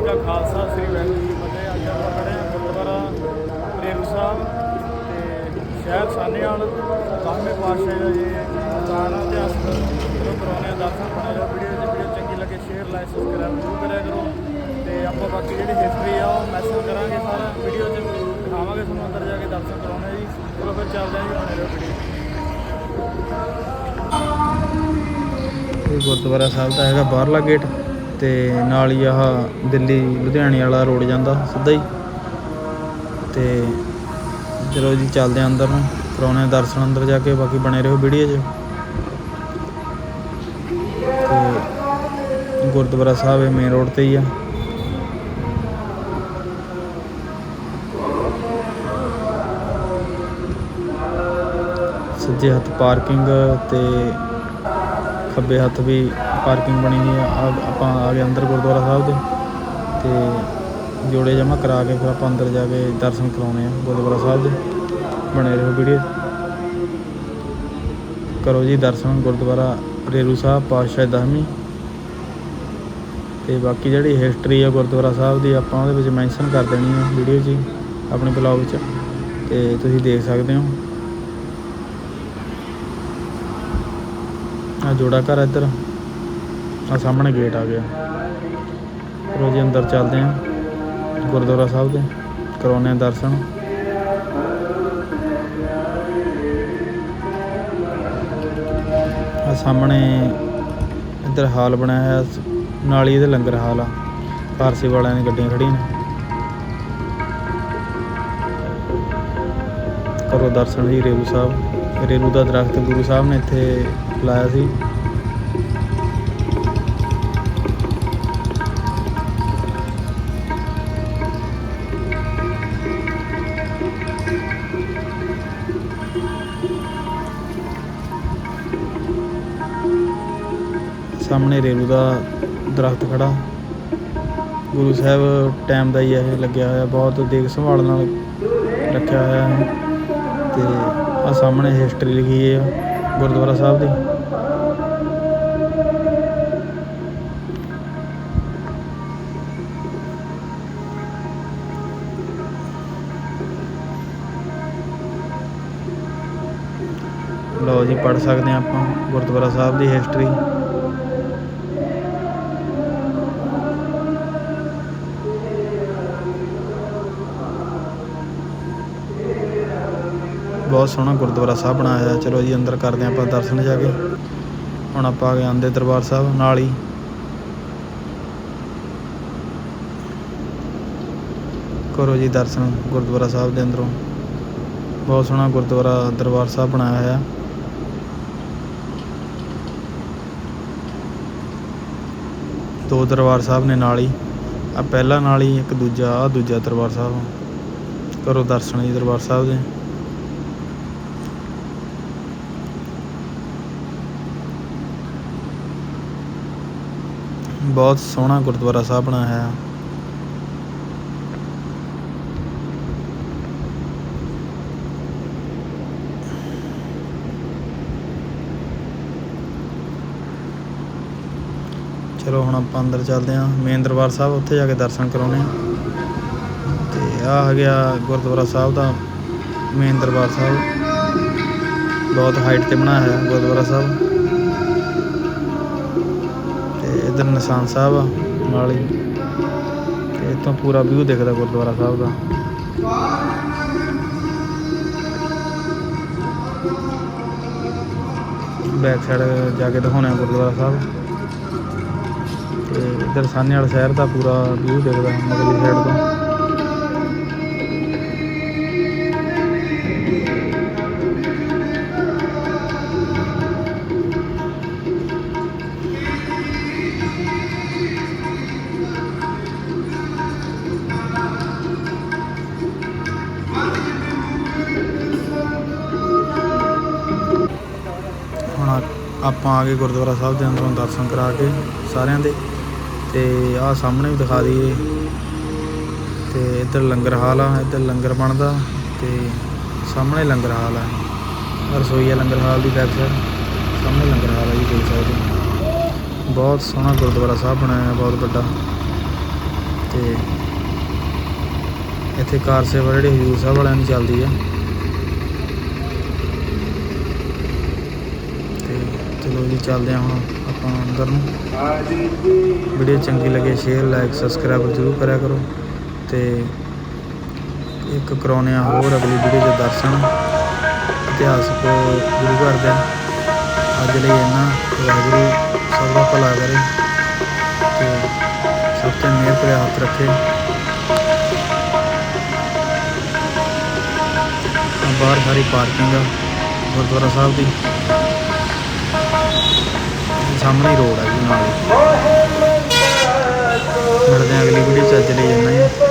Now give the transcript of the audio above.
ਜੀ ਕਾ ਖਾਲਸਾ, ਸ੍ਰੀ ਵਾਹਿਗੁਰੂ ਜੀ ਕੀ ਫਤਿਹ। ਅੱਜ ਆਪਾਂ ਖੜੇ ਹਾਂ ਗੁਰਦੁਆਰਾ ਰੇਰੂ ਸਾਹਿਬ ਤੇ ਸ਼ਹਿਰ ਸਾਨੇਵਾਲ ਦਸਵੇਂ ਪਾਤਸ਼ਾਹ ਦਾ ਜੀ ਮਕਾਨ ਆ, ਇਤਿਹਾਸਕ ਕਰਾਉਣੇ ਆ ਦਰਸ਼ਨ ਬਣੇ ਰਹੋ ਵੀਡੀਓ ਜੇ ਵੀਡੀਓ ਚੰਗੀ ਲੱਗੇ ਸ਼ੇਅਰ ਲਾਈਕ ਸਬਸਕ੍ਰਾਈਬ ਜ਼ਰੂਰ ਕਰਿਆ ਕਰੋ। ਤੇ ਆਪਾਂ ਬਾਕੀ ਜਿਹੜੀ ਹਿਸਟਰੀ ਆ, ਉਹ ਮੈਸੇਜ ਕਰਾਂਗੇ ਸਾਰਾ ਵੀਡੀਓ 'ਚ। ਦਿਖਾਵਾਂਗੇ ਤੁਹਾਨੂੰ ਅੰਦਰ ਜਾ ਕੇ ਦਰਸ਼ਨ ਕਰਾਉਣੇ ਜੀ। ਚਲੋ ਫਿਰ ਚੱਲਦੇ ਆ ਜੀ ਬਣੇ ਰਹੋ ਵੀਡੀਓ ਇਹ ਗੁਰਦੁਆਰਾ ਸਾਹਿਬ ਦਾ ਹੈਗਾ ਬਾਹਰਲਾ ਗੇਟ ਤੇ ਨਾਲ ਹੀ ਆਹ ਦਿੱਲੀ ਲੁਧਿਆਣੇ ਵਾਲਾ ਰੋਡ ਜਾਂਦਾ ਸਿੱਧਾ ਹੀ। ਤੇ ਚਲੋ ਜੀ, ਚੱਲਦੇ ਆ ਅੰਦਰ ਨੂੰ। ਕਰਾਉਣੇ ਦਰਸ਼ਨ ਅੰਦਰ ਜਾ ਕੇ ਬਾਕੀ ਬਣੇ ਰਹੋ ਵੀਡੀਓ 'ਚ। ਤੇ ਗੁਰਦੁਆਰਾ ਸਾਹਿਬ ਇਹ ਮੇਨ ਰੋਡ ਤੇ ਹੀ ਆ। ਸੱਜੇ ਹੱਥ ਪਾਰਕਿੰਗ ਤੇ ਖੱਬੇ ਹੱਥ ਵੀ ਪਾਰਕਿੰਗ ਬਣੀ ਹੋਈ ਆ। ਆਪਾਂ ਆ ਗਏ ਅੰਦਰ ਗੁਰਦੁਆਰਾ ਸਾਹਿਬ ਦੇ। ਤੇ ਜੋੜੇ ਜਮਾ ਕਰਾ ਕੇ ਫਿਰ ਆਪਾਂ ਅੰਦਰ ਜਾ ਕੇ ਦਰਸ਼ਨ ਕਰਾਉਣੇ ਆ ਗੁਰਦੁਆਰਾ ਸਾਹਿਬ ਦੇ। ਬਣੇ ਰਹੋ ਵੀਡੀਓ। ਕਰੋ ਜੀ ਦਰਸ਼ਨ ਗੁਰਦੁਆਰਾ ਰੇਰੂ ਸਾਹਿਬ, ਪਾਤਸ਼ਾਹ ਦਸਵੀਂ। ਤੇ ਬਾਕੀ ਜਿਹੜੀ ਹਿਸਟਰੀ ਆ ਗੁਰਦੁਆਰਾ ਸਾਹਿਬ ਦੀ ਆਪਾਂ ਉਹਦੇ ਵਿੱਚ ਮੈਂਸ਼ਨ ਕਰ ਦੇਣੀ ਆ ਵੀਡੀਓ 'ਚ ਆਪਣੇ ਬਲੌਗ 'ਚ ਤੇ ਤੁਸੀਂ ਦੇਖ ਸਕਦੇ ਹੋ। ਆ ਜੋੜਾ ਘਰ ਇੱਧਰ। ਆ ਸਾਹਮਣੇ ਗੇਟ ਆ ਗਿਆ। ਚਲੋ ਜੀ ਅੰਦਰ ਚੱਲਦੇ ਆ ਗੁਰਦੁਆਰਾ ਸਾਹਿਬ ਦੇ ਕਰਾਉਣੇ ਆ ਦਰਸ਼ਨ। ਆ ਸਾਹਮਣੇ ਇੱਧਰ ਹਾਲ ਬਣਾਇਆ ਹੋਇਆ ਸ- ਨਾਲ ਹੀ ਇਹਦੇ ਲੰਗਰ ਹਾਲ ਆ ਫਾਰਸੀ ਵਾਲਿਆਂ ਨੇ ਗੱਡੀਆਂ ਖੜੀਆਂ ਨੇ। ਕਰੋ ਦਰਸ਼ਨ ਜੀ, ਰੇਰੂ ਸਾਹਿਬ। ਰੇਰੂ ਦਾ ਦਰਖਤ ਗੁਰੂ ਸਾਹਿਬ ਨੇ ਇੱਥੇ ਲਾਇਆ ਸੀ। ਸਾਹਮਣੇ ਰੇਰੂ ਦਾ ਦਰਖਤ ਖੜਾ। ਗੁਰੂ ਸਾਹਿਬ ਟਾਈਮ ਦਾ ਹੀ ਇਹ ਲੱਗਿਆ ਹੋਇਆ, ਬਹੁਤ ਦੇਖ ਸੰਭਾਲ ਨਾਲ ਰੱਖਿਆ ਹੋਇਆ ਹੈ। ਤੇ ਆ ਸਾਹਮਣੇ ਹਿਸਟਰੀ ਲਿਖੀ ਹੈ ਗੁਰਦੁਆਰਾ ਸਾਹਿਬ ਦੀ। ਲਓ ਜੀ ਪੜ ਸਕਦੇ ਹਾਂ ਆਪਾਂ ਗੁਰਦੁਆਰਾ ਸਾਹਿਬ ਦੀ ਹਿਸਟਰੀ ਬਹੁਤ ਸੋਹਣਾ ਗੁਰਦੁਆਰਾ ਸਾਹਿਬ ਬਣਾਇਆ ਹੋਇਆ। ਚਲੋ ਜੀ, ਅੰਦਰ ਕਰਦੇ ਹਾਂ ਆਪਾਂ ਦਰਸ਼ਨ ਜਾ ਕੇ। ਹੁਣ ਆਪਾਂ ਆ ਗਏ ਆਂਦੇ ਦਰਬਾਰ ਸਾਹਿਬ, ਨਾਲ ਹੀ। ਕਰੋ ਜੀ ਦਰਸ਼ਨ ਗੁਰਦੁਆਰਾ ਸਾਹਿਬ ਦੇ ਅੰਦਰੋਂ। ਬਹੁਤ ਸੋਹਣਾ ਗੁਰਦੁਆਰਾ ਦਰਬਾਰ ਸਾਹਿਬ ਬਣਾਇਆ ਹੋਇਆ। ਦੋ ਦਰਬਾਰ ਸਾਹਿਬ ਨੇ ਨਾਲ ਹੀ। ਆ ਪਹਿਲਾ ਨਾਲ ਹੀ, ਇੱਕ ਦੂਜਾ ਆ ਦੂਜਾ ਦਰਬਾਰ ਸਾਹਿਬ। ਕਰੋ ਦਰਸ਼ਨ ਜੀ ਦਰਬਾਰ ਸਾਹਿਬ ਦੇ। ਬਹੁਤ ਸੋਹਣਾ ਗੁਰਦੁਆਰਾ ਸਾਹਿਬ ਬਣਾਇਆ ਹੈ ਚਲੋ ਹੁਣ ਆਪਾਂ ਅੰਦਰ ਚੱਲਦੇ ਹਾਂ। ਮੇਨ ਦਰਬਾਰ ਸਾਹਿਬ ਉੱਥੇ ਜਾ ਕੇ ਦਰਸ਼ਨ ਕਰਾਉਣੇ ਆ। ਤੇ ਆ ਆ ਗਿਆ ਗੁਰਦੁਆਰਾ ਸਾਹਿਬ ਦਾ ਮੇਨ ਦਰਬਾਰ ਸਾਹਿਬ। ਬਹੁਤ ਹਾਈਟ ਤੇ ਬਣਾਇਆ ਹੈ ਗੁਰਦੁਆਰਾ ਸਾਹਿਬ। ਇਧਰ ਨਿਸ਼ਾਨ ਸਾਹਿਬ ਆ, ਨਾਲ ਹੀ। ਤੇ ਇੱਥੋਂ ਪੂਰਾ ਵਿਊ ਦਿਖਦਾ ਗੁਰਦੁਆਰਾ ਸਾਹਿਬ ਦਾ। ਬੈਕ ਸਾਈਡ ਜਾ ਕੇ ਦਿਖਾਉਣਾ ਗੁਰਦੁਆਰਾ ਸਾਹਿਬ। ਤੇ ਇਧਰ ਸਾਹਨੇ ਵਾਲਾ ਸ਼ਹਿਰ ਦਾ ਪੂਰਾ ਵਿਊ ਦਿਖਦਾ ਮਗਲੀ ਸਾਈਡ ਤੋਂ। ਆਪਾਂ ਆ ਕੇ ਗੁਰਦੁਆਰਾ ਸਾਹਿਬ ਦੇ ਅੰਦਰੋਂ ਦਰਸ਼ਨ ਕਰਾ ਕੇ ਸਾਰਿਆਂ ਦੇ। ਤੇ ਆਹ ਸਾਹਮਣੇ ਵੀ ਦਿਖਾ ਦਈਏ। ਤੇ ਇੱਧਰ ਲੰਗਰ ਹਾਲ ਆ, ਇੱਧਰ ਲੰਗਰ ਬਣਦਾ ਤੇ ਸਾਹਮਣੇ ਲੰਗਰ ਹਾਲ ਆ। ਆਹ ਰਸੋਈ ਆ ਲੰਗਰ ਹਾਲ ਦੀ ਬੈਕ ਸਾਈਡ ਸਾਹਮਣੇ ਲੰਗਰ ਹਾਲ ਆ ਜੀ, ਦੇਖ ਸਕਦੇ ਬਹੁਤ ਸੋਹਣਾ ਗੁਰਦੁਆਰਾ ਸਾਹਿਬ ਬਣਾਇਆ ਬਹੁਤ ਵੱਡਾ। ਤੇ ਇੱਥੇ ਕਾਰ ਸੇਵਾ ਜਿਹੜੀ ਹਜੂਰ ਸਾਹਿਬ ਵਾਲਿਆਂ ਦੀ ਚੱਲਦੀ ਆ ਤੇ ਚਲੋ ਚੱਲਦੇ ਹਾਂ ਹੁਣ ਆਪਾਂ ਅੰਦਰ ਨੂੰ। ਵੀਡੀਓ ਚੰਗੀ ਲੱਗੇ ਸ਼ੇਅਰ ਲਾਈਕ ਸਬਸਕ੍ਰਾਈਬ ਜ਼ਰੂਰ ਕਰਿਆ ਕਰੋ ਤੇ ਇੱਕ ਕਰਾਉਣੇ ਆ ਹੋਰ ਅਗਲੀ ਵੀਡੀਓ ਦੇ ਦਰਸ਼ਨ। ਇਤਿਹਾਸਕ ਗੁਰੂ ਘਰ ਦੇ। ਅੱਜ ਲਈ ਇੰਨਾ। ਵਾਹਿਗੁਰੂ ਸਭ ਦਾ ਭਲਾ ਕਰੇ ਤੇ ਸਭ ਤੇ ਮਿਹਰ ਭਰਿਆ ਹੱਥ ਰੱਖੇ। ਬਾਹਰ ਸਾਰੀ ਪਾਰਕਿੰਗ ਆ ਗੁਰਦੁਆਰਾ ਸਾਹਿਬ ਦੀ। ਸਾਹਮਣੇ ਹੀ ਰੋਡ ਆ ਜੀ ਨਾਲ ਹੀ। ਮਿਲਦੇ ਹਾਂ ਅਗਲੀ ਵੀਡੀਓ ਚ ਅੱਜ ਲਈ ਇੰਨਾ ਹੀ